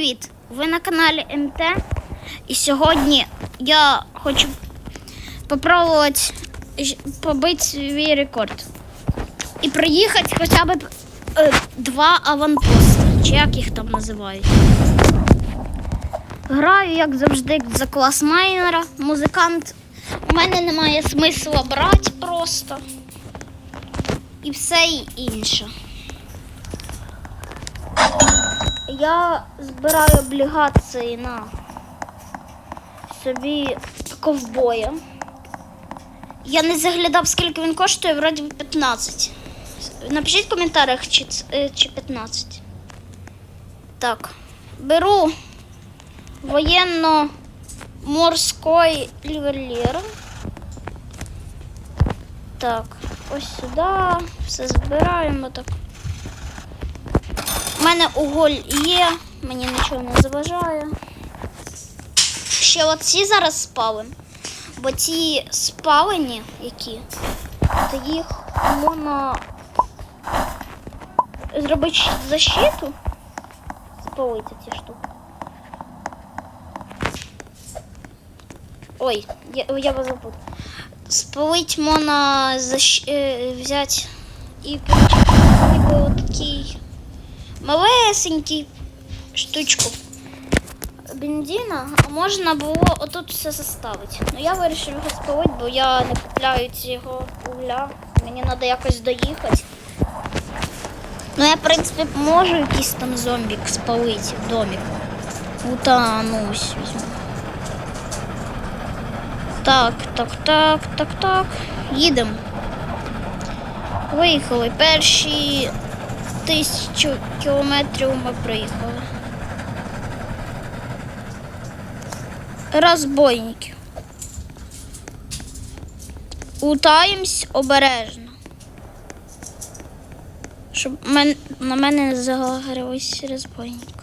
привіт! Ви на каналі МТ. І сьогодні я хочу попробувати побити свій рекорд. І проїхати хоча б е, два аванпости, чи як їх там називають. Граю, як завжди, за клас майнера, музикант. У мене немає смисла брати просто. І все інше. Я збираю облігації на собі ковбоя. Я не заглядав, скільки він коштує, вроді 15. Напишіть в коментарях, чи, е, чи 15. Так. Беру воєнно-морський ювелір. Так, ось сюди. Все збираємо так. У мене уголь є, мені нічого не заважає. Ще оці зараз спалим. Бо ці спалені, які, то їх можна зробити защиту. Спалити ці штуки. Ой, я, я вас забув. Спалить можна защ... е, взяти і ніби отакий малесенький штучку бензина, а можна було отут все заставити. Ну я вирішив його спалити, бо я не купляю цього угля. Мені треба якось доїхати. Ну я, в принципі, можу якийсь там зомбік спалити, домик. Ута, ну ось візьму. Так, так, так, так, так. Їдемо. Виїхали. Перші тисячу кілометрів ми проїхали. Розбойників. Утаємось обережно. Щоб на мене не загорілись розбойник.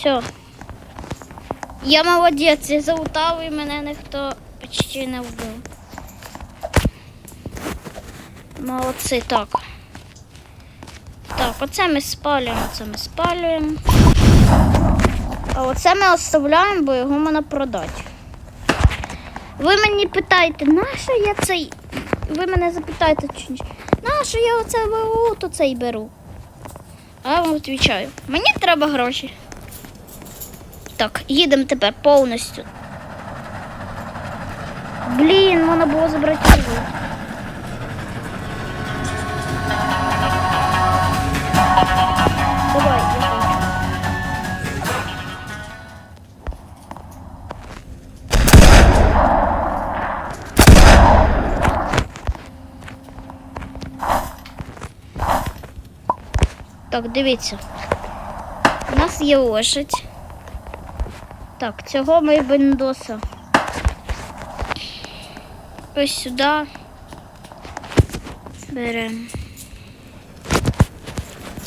Все. Я молодець, я заутав і мене ніхто почти не вбив. Молодці, так. Так, оце ми спалюємо, це ми спалюємо. А оце ми оставляємо, бо його можна продати. Ви мені питаєте, нащо я цей. Ви мене запитаєте, нащо я оце беру, то цей беру. А я вам відповідаю, мені треба гроші. Так, їдемо тепер повністю. Блін, можна було забрати його. Так, дивіться. У нас є лошадь. Так, цього ми бендоса. Ось сюди. Беремо.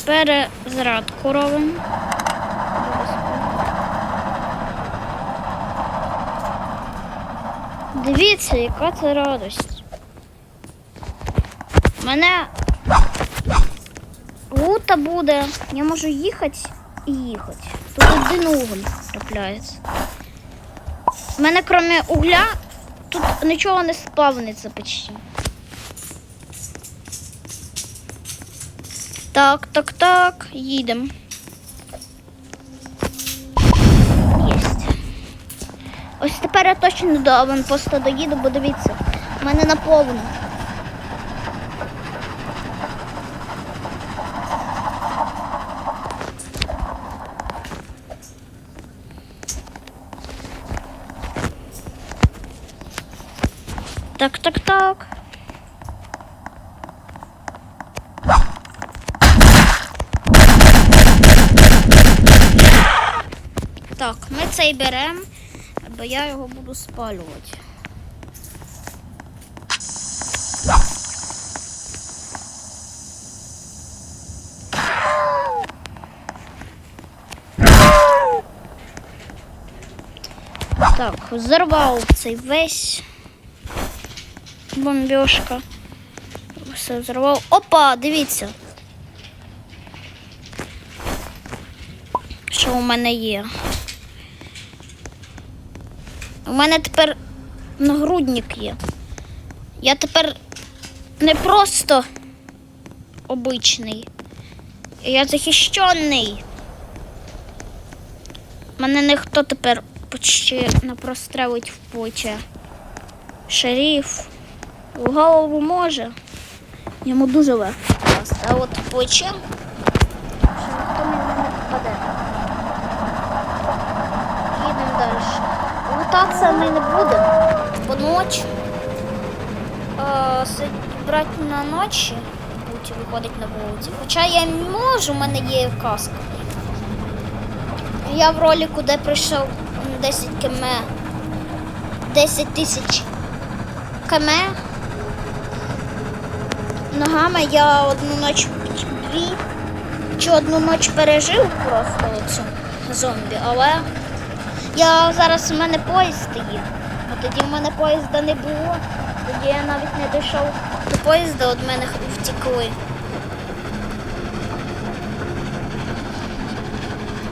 Перезрадку робимо. Дивіться, яка це радость. Мене лута буде. Я можу їхати і їхати. Тут один уголь трапляється. У мене крім угля тут нічого не спавниться почти. Так, так, так, їдемо. Ось тепер я точно до аванпоста доїду, бо дивіться, в мене наповно. Так, так, так. Так, ми цей беремо, бо я його буду спалювати. Так, взорвав цей весь бомбежка. Все взорвав. Опа, дивіться. Що у мене є? У мене тепер нагрудник є. Я тепер не просто обичний. Я захищений. Мене ніхто тепер почти не прострелить в плече. Шеріф в голову може. Йому дуже легко. А от в плече ще ніхто мені не попаде. Їдемо далі. Лутатися ми не будемо. Бо ніч. Е, брати на ночі будуть виходить на вулиці. Хоча я можу, у мене є каска. Я в ролику, де пройшов 10 км, 10 тисяч км. Ногами я одну ніч, дві чи одну ніч пережив просто оцю зомбі, але я зараз у мене поїзд стоїть. А тоді в мене поїзда не було. Тоді я навіть не дійшов до поїзда, від мене втекли.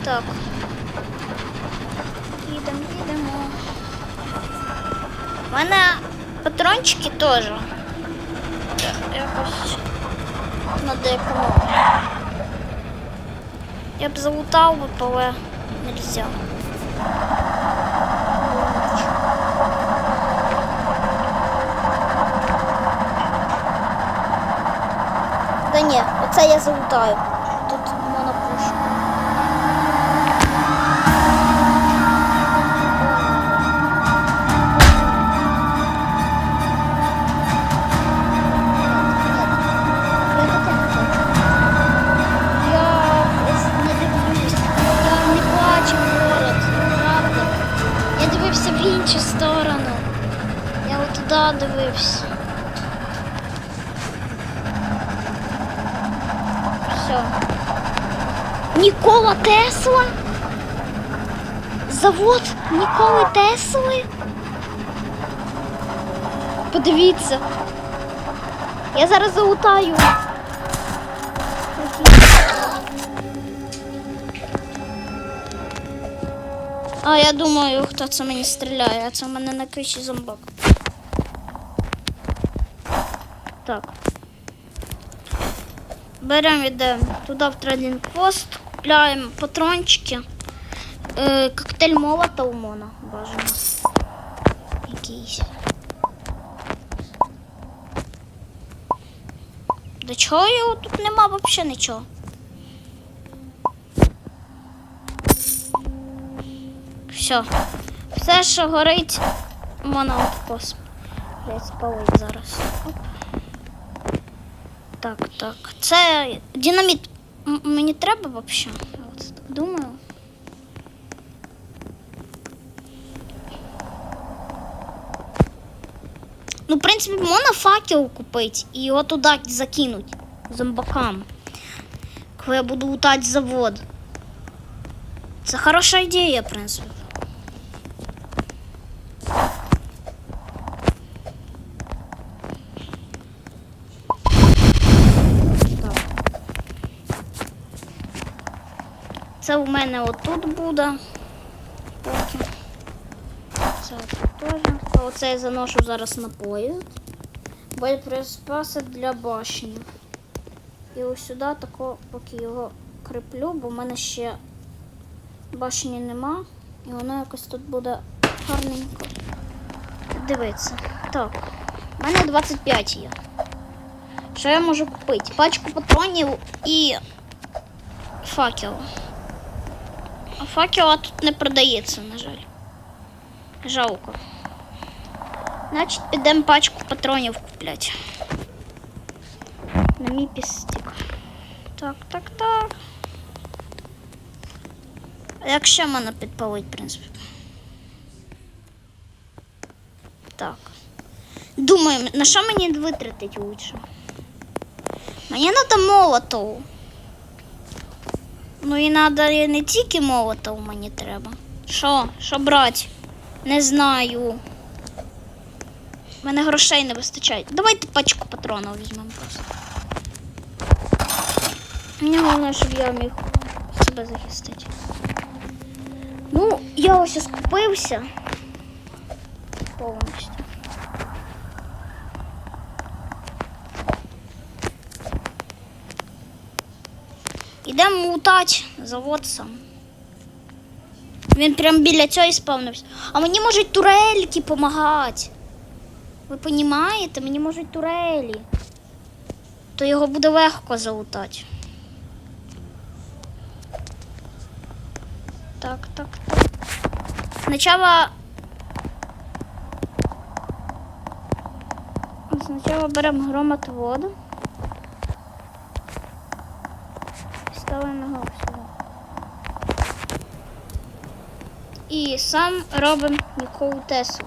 Так. Їдемо, їдемо. У мене патрончики теж. Якось на деякому. Я б залутав би, але нельзя. Да ні, оце я залутаю. Завод Ніколи Тесли? Подивіться. Я зараз залутаю. А я думаю, хто це мені стріляє, а це в мене на криші зомбак. Так. Беремо йдемо туди в трейдинг пост, купляємо патрончики. Е, коктейль молота мона бажано. Якийсь. До чого його тут нема взагалі нічого. Все. Все, що горить, можна откос. Я спалить зараз. Оп. Так, так. Це динаміт мені треба взагалі? От так думаю. Ну, в принципі, можна факел купити і його туди закинуть зомбакам. Коли я буду лутати завод. Це хороша ідея, в принципі. Це у мене отут буде. Це теж. Оце я заношу зараз на поїзд. Боєприпаси для башні. І ось сюди тако, поки його креплю, бо в мене ще башні нема. І воно якось тут буде гарненько. Дивиться. Так. У мене 25 є. Що я можу купити? Пачку патронів і факел. А факела тут не продається, на жаль. Жалко. Значить, підемо пачку патронів купляти. На мій пістик. Так, так, так. А Як ще мене підпалить, в принципі. Так. Думаю, на що мені витратити лучше? Мені треба молотов. Ну і треба не тільки молотов мені треба. Що? Що брати? Не знаю. У мене грошей не вистачає. Давайте пачку патронів візьмемо просто. Мені головне, щоб я міг себе захистити. Ну, я ось скупився. Повністю. Ідемо лутати завод сам. Він прям біля цього і спавнився. А мені можуть турельки допомагати. Ви розумієте? Мені можуть турелі. То його буде легко залутати. Так, так, так. Спочатку. Спочатку беремо громотвод. Ставимо його сюди. І сам робимо Ніколу Теслу.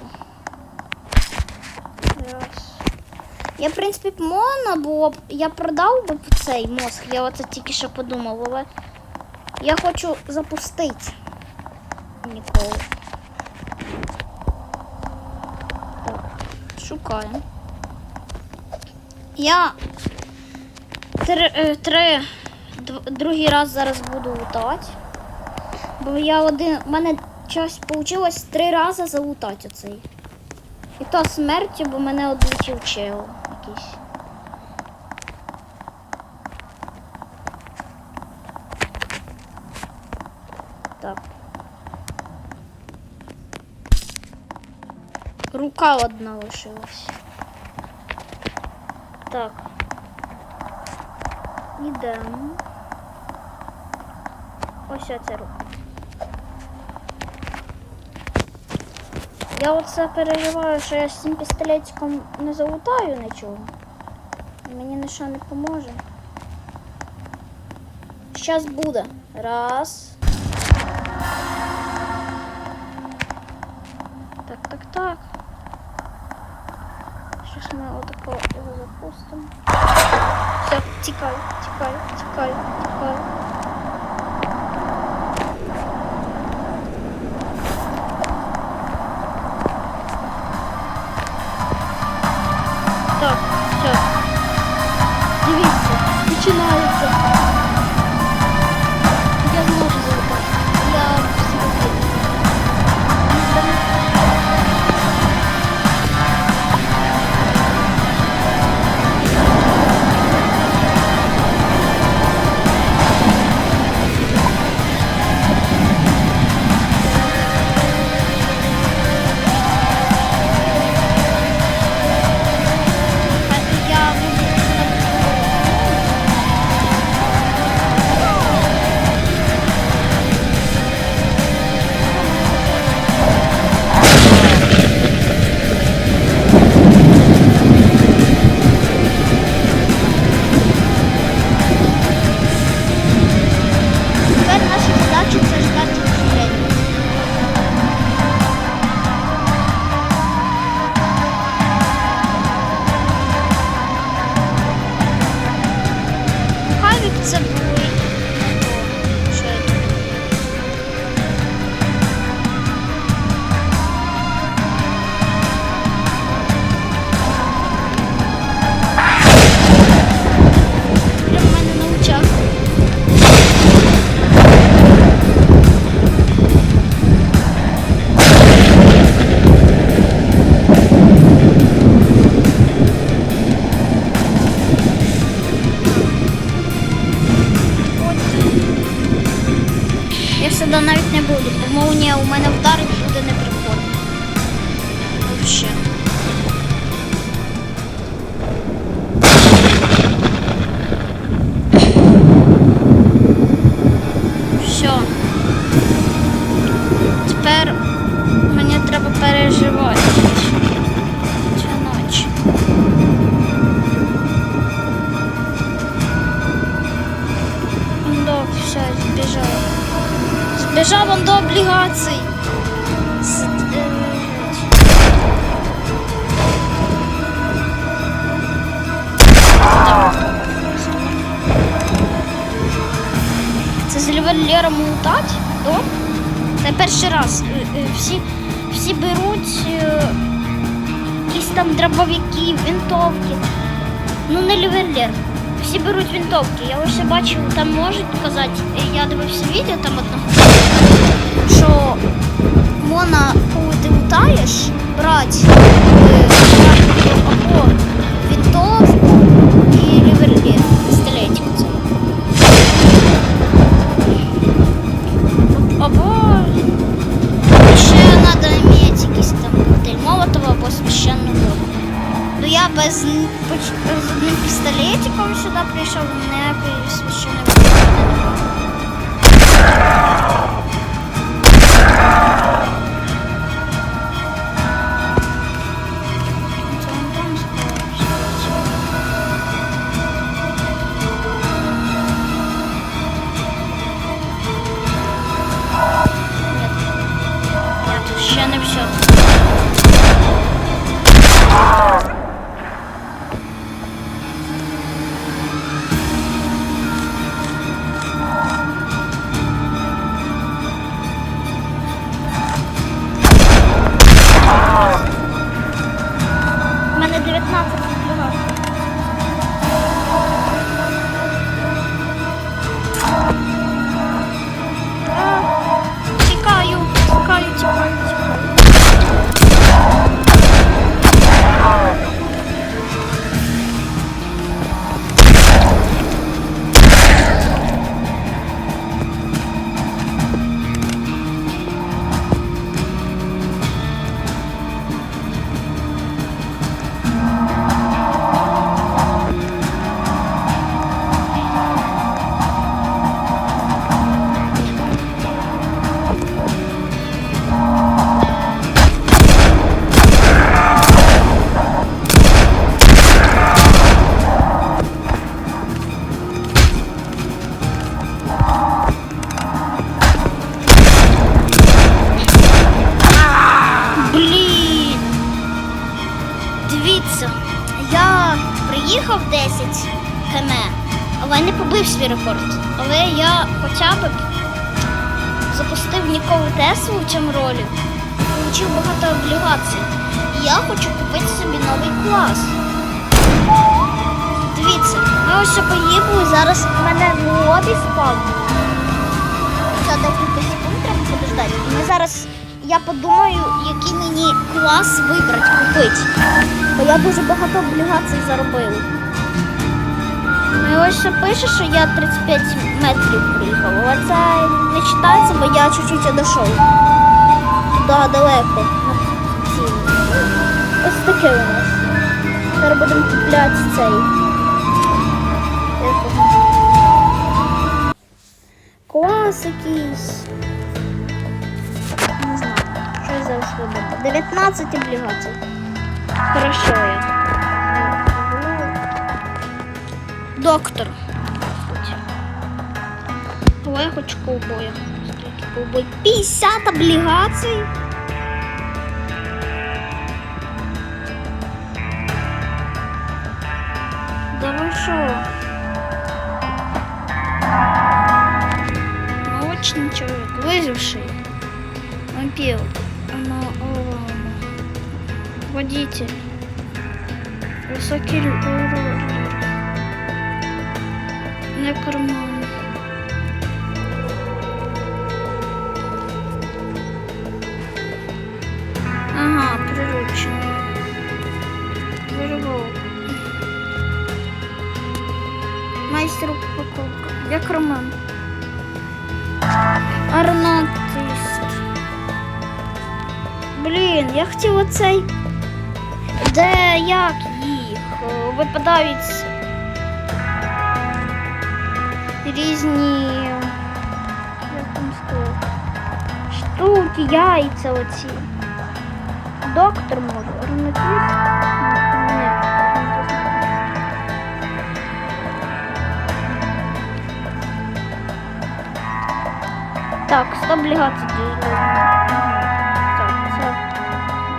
Я, в принципі, можна було б. Я продав би цей мозг, я оце тільки що подумав, але я хочу запустити Ніколу. Шукаємо. Я три, е, три другий раз зараз буду лутати. Бо я один. У мене час вийшло три рази залутати оцей. І то смертю, бо мене одлетів чел якийсь. Рука одна лишилась. Так. Ідемо. Ось ця рука. Я оце переживаю, що я з цим пістолетиком не залутаю нічого. Мені нічого не поможе. Щас буде. Раз. Так, так, так. Щас ми отако його запустимо. Все, тікай, тікай, тікай, тікай. Буду, бо мовні у мене вдарить буде не приходить. Вообще. Це з? То? Це перший раз. Е, е, Всі, всі беруть е, якісь там дробовики, винтовки. Ну, не лівелер. Всі беруть винтовки. Я ось бачив, там можуть показати, я дивився відео там одного, що можна, коли ти лутаєш, брати або винтовку Без, н- поч- з одним пістолетиком сюди прийшов, священної води. не було. Теслу ролі, отримав багато облігацій. Я хочу купити собі новий клас. Дивіться, ми ось поїхали, зараз в мене в лобі спав. За декілька секунд треба подождати. Ми зараз, я подумаю, який мені клас вибрати, купити. Бо я дуже багато облігацій заробив. І ось пише, що я 35 метрів приїхав, але це не читається, бо я чуть-чуть одійшов. Туди далеко. Ось таке у нас. Зараз будемо купляти цей. Клас якийсь. Не знаю, що я зараз вибрати. 19 облігацій. Хорошо я. Доктор. Але я хочу ковбоя Скільки ковбой? 50 облігацій. Да ви що? Научный человек, выживший. Вампир. Она, о, водитель. Высокий уровень. Некроман. Ага, приручений. Вырвал. Майстер упаковка. Некроман. Арнатист. Блін, я хотів оцей. Де як їх? Випадають різні як там сказати, штуки, яйця оці. Доктор може. Арнатист? Ні, арнатист не. Так, 100 облігацій діжджу. Так,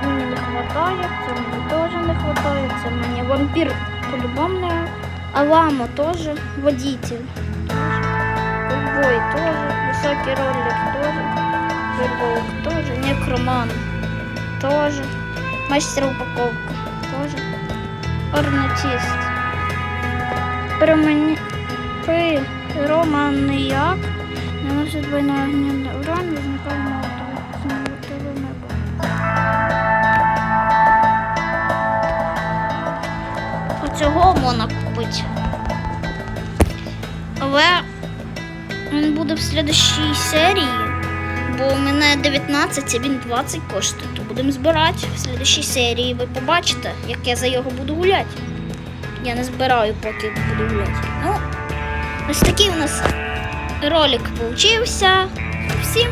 це мені не хватає, це мені теж не хватає, це мені вампір по-любому не. Алама теж, водитель теж, ковбой теж, високий ролик теж, вербовок теж, некроман. Тоже. Мастер упаковка. Тоже. Орнатіст. Промені... При романіяк наносить двойного гнівна урон, визникає молотова з молотовими Оцього можна купити. Але він буде в слідущій серії, бо у мене 19, а він 20 коштує. То будемо збирати в слідчій серії. Ви побачите, як я за його буду гуляти. Я не збираю, поки буду гуляти. Ну, ось такий у нас ролик получився. Всім